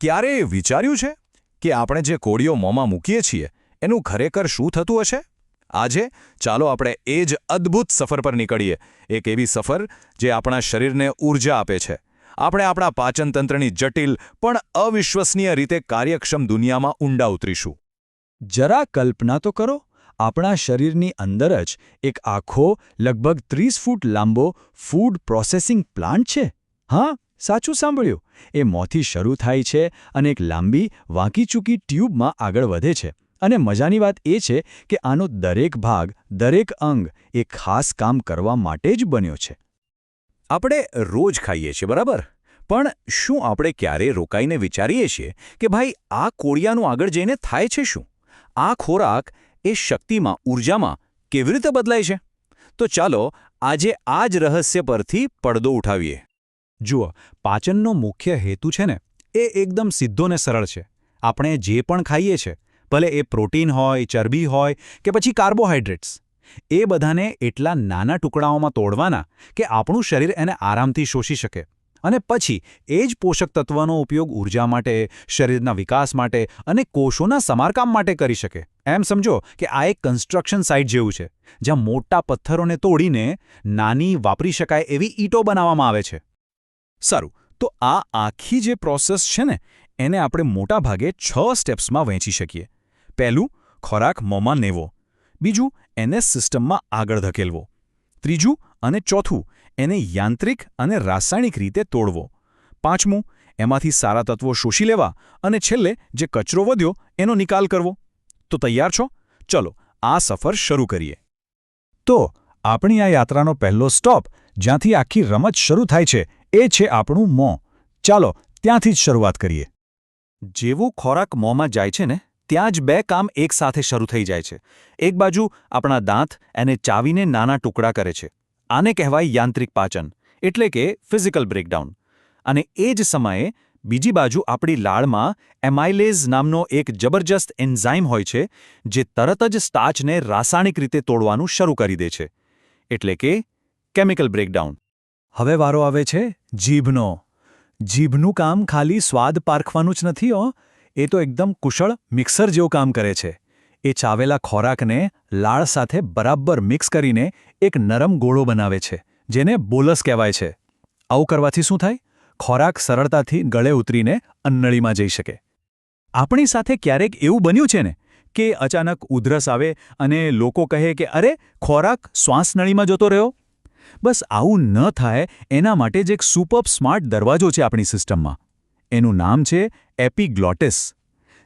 ક્યારે વિચાર્યું છે કે આપણે જે કોળીઓ મોંમાં મૂકીએ છીએ, એનું ખરેખર શું થતું હશે? આજે ચાલો આપણે એ જ અદ્ભુત સફર પર નીકળીએ, એક એવી સફર જે આપણા શરીરને ઊર્જા આપે છે. આપણે આપણા પાચનતંત્રની જટિલ પણ અવિશ્વસનીય રીતે કાર્યક્ષમ દુનિયામાં ઊંડા ઉતરીશું. જરા કલ્પના તો કરો, આપણા શરીરની અંદર જ એક આખો, લગભગ ત્રીસ ફૂટ લાંબો, ફૂડ પ્રોસેસિંગ પ્લાન્ટ છે. હા? સાચું સાંભળ્યું. એ મોંથી શરૂ થાય છે અને એક લાંબી, વાંકીચૂકી ટ્યુબમાં આગળ વધે છે. અને મજાની વાત એ છે કે આનો દરેક ભાગ, દરેક અંગ એ ખાસ કામ કરવા માટે જ બન્યો છે. આપણે રોજ ખાઈએ છીએ, બરાબર? પણ શું આપણે ક્યારે રોકાઈને વિચારીએ છીએ કે ભાઈ, આ કોળિયાનું આગળ જઈને થાય છે શું? આ ખોરાક એ શક્તિમાં ઊર્જામાં કેવી રીતે બદલાય છે? તો ચાલો આજે આ જ રહસ્ય પરથી પડદો ઉઠાવીએ. જુઓ, પાચનનો મુખ્ય હેતુ છે ને, એ એકદમ સીધો ને સરળ છે. આપણે જે પણ ખાઈએ છે, ભલે એ પ્રોટીન હોય, ચરબી હોય કે પછી કાર્બોહાઈડ્રેટ્સ એ બધાને એટલા નાના ટુકડાઓમાં તોડવાના કે આપણું શરીર એને આરામથી શોષી શકે. અને પછી એ જ પોષક તત્વનો ઉપયોગ ઊર્જા માટે, શરીરના વિકાસ માટે અને કોષોના સમારકામ માટે કરી શકે. એમ સમજો કે આ એક કન્સ્ટ્રક્શન સાઇટ જેવું છે, જ્યાં મોટા પથ્થરોને તોડીને નાની વાપરી શકાય એવી ઈંટો બનાવવામાં આવે છે. સારું, તો આ આખી જે પ્રોસેસ છે ને, એને આપણે મોટા ભાગે છ સ્ટેપ્સમાં વહેંચી શકીએ. પહેલું, ખોરાક મોંમાં નેવો. બીજું, એને સિસ્ટમમાં આગળ ધકેલવો. ત્રીજું અને ચોથું, એને યાંત્રિક અને રાસાયણિક રીતે તોડવો. પાંચમું, એમાંથી સારા તત્વો શોષી લેવા અને છેલ્લે જે કચરો વધ્યો, એનો નિકાલ કરવો. તો તૈયાર છો? ચલો, આ સફર શરૂ કરીએ. તો, આપણી આ યાત્રાનો પહેલો સ્ટોપ, જ્યાંથી આખી રમત શરૂ થાય છે એ છે આપણું મોં. ચાલો, ત્યાંથી જ શરૂઆત કરીએ. જેવું ખોરાક મોંમાં જાય છે ને, ત્યાં જ બે કામ એકસાથે શરૂ થઈ જાય છે. એક બાજુ આપણા દાંત એને ચાવીને નાના ટુકડા કરે છે. આને કહેવાય યાંત્રિક પાચન, એટલે કે ફિઝિકલ બ્રેકડાઉન. અને એ જ સમયે બીજી બાજુ આપણી લાળમાં એમાઇલેઝ નામનો એક જબરજસ્ત એન્ઝાઇમ હોય છે, જે તરત જ સ્ટાચને રાસાયણિક રીતે તોડવાનું શરૂ કરી દે છે. એટલે કે કેમિકલ બ્રેકડાઉન. હવે વારો આવે છે જીભનો. જીભનું કામ ખાલી સ્વાદ પારખવાનું જ નથી, હો. એ તો એકદમ કુશળ મિક્સર જેવું કામ કરે છે. એ ચાવેલા ખોરાકને લાળ સાથે બરાબર મિક્સ કરીને એક નરમ ગોળો બનાવે છે, જેને બોલસ કહેવાય છે. આવું કરવાથી શું થાય? ખોરાક સરળતાથી ગળે ઉતરીને અન્નળીમાં જઈ શકે. આપણી સાથે ક્યારેક એવું બન્યું છે ને, કે અચાનક ઉધરસ આવે અને લોકો કહે કે, અરે, ખોરાક શ્વાસનળીમાં જતો રહ્યો. બસ આવું ન થાય એના માટે જ એક સુપર સ્માર્ટ દરવાજો છે આપણી સિસ્ટમમાં. એનું નામ છે એપીગ્લોટિસ.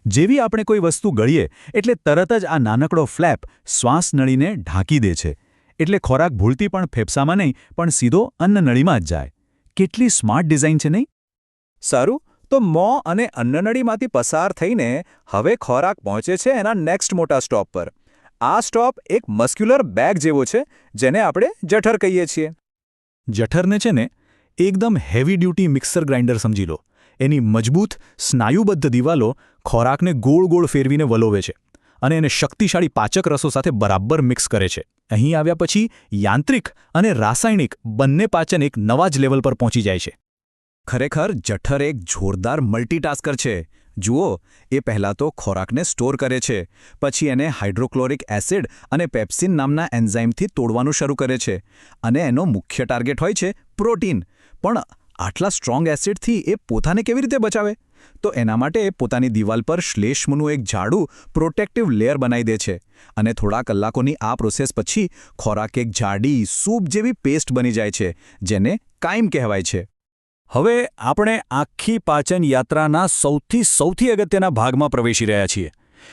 જેવી આપણે કોઈ વસ્તુ ગળીએ, એટલે તરત જ આ નાનકડો ફ્લેપ શ્વાસનળીને ઢાંકી દે છે. એટલે ખોરાક ભૂલતી પણ ફેફસામાં નહીં, પણ સીધો અન્નનળીમાં જ જાય. કેટલી સ્માર્ટ ડિઝાઇન છે નહીં? સારું, તો મોં અને અન્નનળીમાંથી પસાર થઈને હવે ખોરાક પહોંચે છે એના નેક્સ્ટ મોટા સ્ટોપ પર. આ સ્ટોપ એક મસ્ક્યુલર બેગ જેવો છે જેને આપણે જઠર કહીએ છીએ. જઠરને છે ને એકદમ હેવી ડ્યુટી મિક્સર ગ્રાઇન્ડર સમજી લો. એની મજબૂત સ્નાયુબદ્ધ દિવાલો ખોરાકને ગોળ ગોળ ફેરવીને વલોવે છે અને એને શક્તિશાળી પાચક રસો સાથે બરાબર મિક્સ કરે છે. અહીં આવ્યા પછી યાંત્રિક અને રાસાયણિક બંને પાચન એક નવા જ લેવલ પર પહોંચી જાય છે. ખરેખર જઠર એક જોરદાર મલ્ટીટાસ્કર છે. જુઓ, એ પહેલાં તો ખોરાકને સ્ટોર કરે છે, પછી એને હાઇડ્રોક્લોરિક એસિડ અને પેપ્સિન નામના એન્ઝાઇમથી તોડવાનું શરૂ કરે છે અને એનો મુખ્ય ટાર્ગેટ હોય છે પ્રોટીન. પણ આટલા સ્ટ્રોંગ એસિડથી એ પોતાને કેવી રીતે બચાવે? તો એના માટે એ પોતાની દિવાલ પર શ્લેષ્મનું એક જાડું પ્રોટેક્ટિવ લેયર બનાવી દે છે અને થોડા કલાકોની આ પ્રોસેસ પછી ખોરાક એક જાડી સૂપ જેવી પેસ્ટ બની જાય છે, જેને કાયમ કહેવાય છે. હવે આપણે આખી પાચન યાત્રાના સૌથી સૌથી અગત્યના ભાગમાં પ્રવેશી રહ્યા છીએ.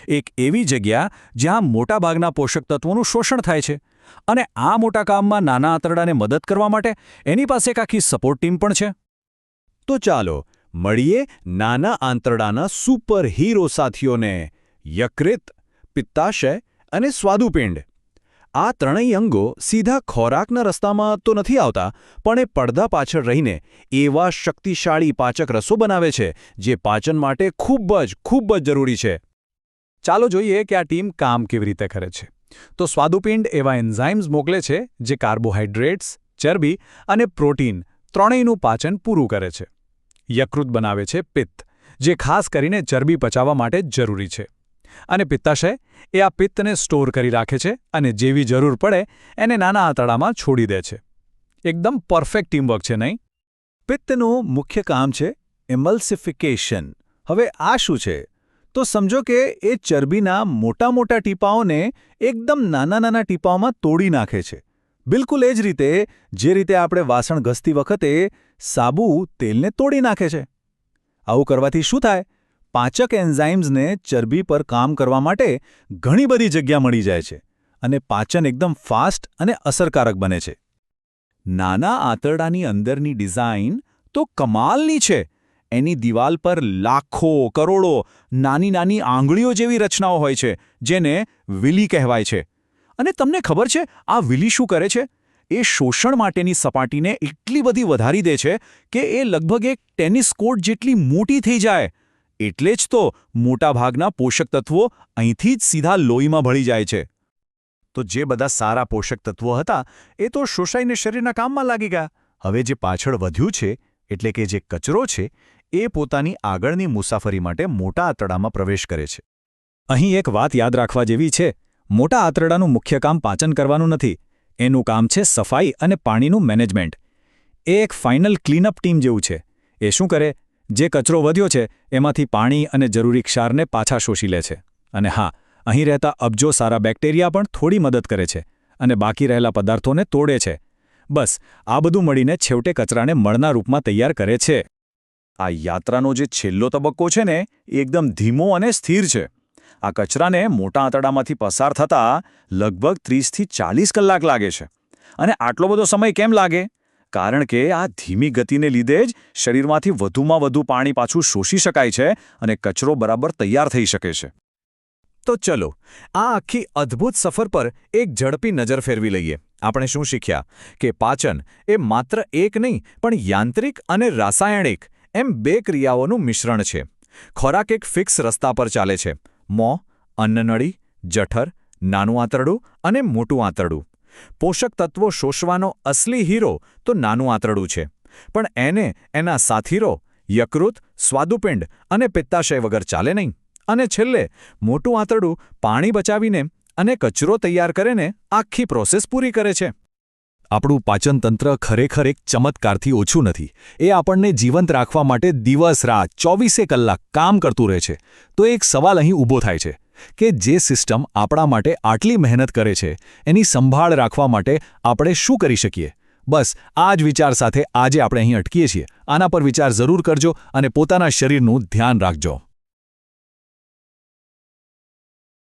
એક એવી જગ્યા જ્યાં મોટાભાગના પોષક તત્વોનું શોષણ થાય છે અને આ મોટા કામમાં નાના આંતરડાને મદદ કરવા માટે એની પાસે એક આખી સપોર્ટ ટીમ પણ છે. તો ચાલો મળીએ નાના આંતરડાના સુપર હીરો સાથીઓને યકૃત, પિત્તાશય અને સ્વાદુપિંડ. આ ત્રણેય અંગો સીધા ખોરાકના રસ્તામાં તો નથી આવતા, પણ એ પડદા પાછળ રહીને એવા શક્તિશાળી પાચક રસો બનાવે છે, જે પાચન માટે ખૂબ જ ખૂબ જ જરૂરી છે. ચાલો જોઈએ કે આ ટીમ કામ કેવી રીતે કરે છે. તો સ્વાદુપિંડ એવા એન્ઝાઇમ્સ મોકલે છે, જે કાર્બોહાઈડ્રેટ્સ ચરબી અને પ્રોટીન ત્રણેયનું પાચન પૂરું કરે છે. યકૃત બનાવે છે પિત્ત, જે ખાસ કરીને ચરબી પચાવવા માટે જરૂરી છે. અને પિત્તાશય એ આ પિત્તને સ્ટોર કરી રાખે છે અને જેવી જરૂર પડે એને નાના આંતરડામાં છોડી દે છે. એકદમ પરફેક્ટ ટીમવર્ક છે, નહીં? પિત્તનું મુખ્ય કામ છે એમલ્સિફિકેશન. હવે આ શું છે? તો સમજો કે એ ચરબીના મોટા મોટા ટીપાઓને એકદમ નાના નાના ટીપાઓમાં તોડી નાખે છે. બિલકુલ એ જ રીતે, જે રીતે આપણે વાસણ ઘસતી વખતે સાબુ તેલને તોડી નાખે છે. આવું કરવાથી શું થાય? પાચક એન્ઝાઇમ્સને ચરબી પર કામ કરવા માટે ઘણી બધી જગ્યા મળી જાય છે અને પાચન એકદમ ફાસ્ટ અને અસરકારક બને છે. નાના આંતરડાની અંદરની ડિઝાઇન તો કમાલની છે. એની દિવાલ પર લાખો, કરોડો, નાની નાની આંગળીઓ જેવી રચનાઓ હોય છે, જેને વિલી કહેવાય છે. અને તમને ખબર છે, આ વિલી શું કરે છે? એ શોષણ માટેની સપાટીને એટલી બધી વધારી દે છે કે એ લગભગ એક ટેનિસ કોર્ટ જેટલી મોટી થઈ જાય. એટલે જ તો મોટાભાગના પોષક તત્વો અહીંથી જ સીધા લોહીમાં ભળી જાય છે. તો જે બધા સારા પોષક તત્વો હતા, એ તો શોષાઈને શરીરના કામમાં લાગી ગયા. હવે જે પાછળ વધ્યું છે, એટલે કે જે કચરો છે, એ પોતાની આગળની મુસાફરી માટે મોટા આંતરડામાં પ્રવેશ કરે છે. અહીં એક વાત યાદ રાખવા જેવી છે, મોટા આંતરડાનું મુખ્ય કામ પાચન કરવાનું નથી. એનું કામ છે સફાઈ અને પાણીનું મેનેજમેન્ટ. એ એક ફાઇનલ ક્લીનઅપ ટીમ જેવું છે. એ શું કરે? જે કચરો વધ્યો છે, એમાંથી પાણી અને જરૂરી ક્ષારને પાછા શોષી લે છે. અને હા, અહીં રહેતા અબજો સારા બેક્ટેરિયા પણ થોડી મદદ કરે છે અને બાકી રહેલા પદાર્થોને તોડે છે. બસ, આ બધું મળીને છેવટે કચરાને મળના રૂપમાં તૈયાર કરે છે. આ યાત્રાનો જે છેલ્લો તબક્કો છે ને એકદમ ધીમો અને સ્થિર છે. આ કચરાને મોટા આંતરડામાંથી પસાર થતાં લગભગ ત્રીસથી ચાલીસ કલાક લાગે છે. અને આટલો બધો સમય કેમ લાગે? કારણ કે આ ધીમી ગતિને લીધે જ શરીરમાંથી વધુમાં વધુ પાણી પાછું શોષી શકાય છે અને કચરો બરાબર તૈયાર થઈ શકે છે. તો ચલો, આ આખી અદ્ભુત સફર પર એક ઝડપી નજર ફેરવી લઈએ. આપણે શું શીખ્યા? કે પાચન એ માત્ર એક નહીં, પણ યાંત્રિક અને રાસાયણિક, એમ બે ક્રિયાઓનું મિશ્રણ છે. ખોરાક એક ફિક્સ રસ્તા પર ચાલે છે. મોં, અન્નનળી, જઠર, નાનું આંતરડું અને મોટું આંતરડું. પોષક તત્વો શોષવાનો અસલી હીરો તો નાનું આંતરડું છે. પણ એને, એના સાથીરો, યકૃત, સ્વાદુપિંડ અને પિત્તાશય વગર ચાલે નહીં. અને છેલ્લે, મોટું આંતરડું પાણી બચાવીને અને કચરો તૈયાર કરીને આખી પ્રોસેસ પૂરી કરે છે. આપણું પાચનતંત્ર ખરેખર એક ચમત્કારથી ઓછું નથી. એ આપણને જીવંત રાખવા માટે દિવસ રાત ચોવીસે કલાક કામ કરતું રહે છે. તો એક સવાલ અહીં ઊભો થાય છે. કે જે સિસ્ટમ આપણા માટે આટલી મહેનત કરે છે, એની સંભાળ રાખવા માટે આપણે શું કરી શકીએ? બસ, આ જ વિચાર સાથે આજે આપણે અહીં અટકીએ છીએ. આના પર વિચાર જરૂર કરજો અને પોતાના શરીરનું ધ્યાન રાખજો.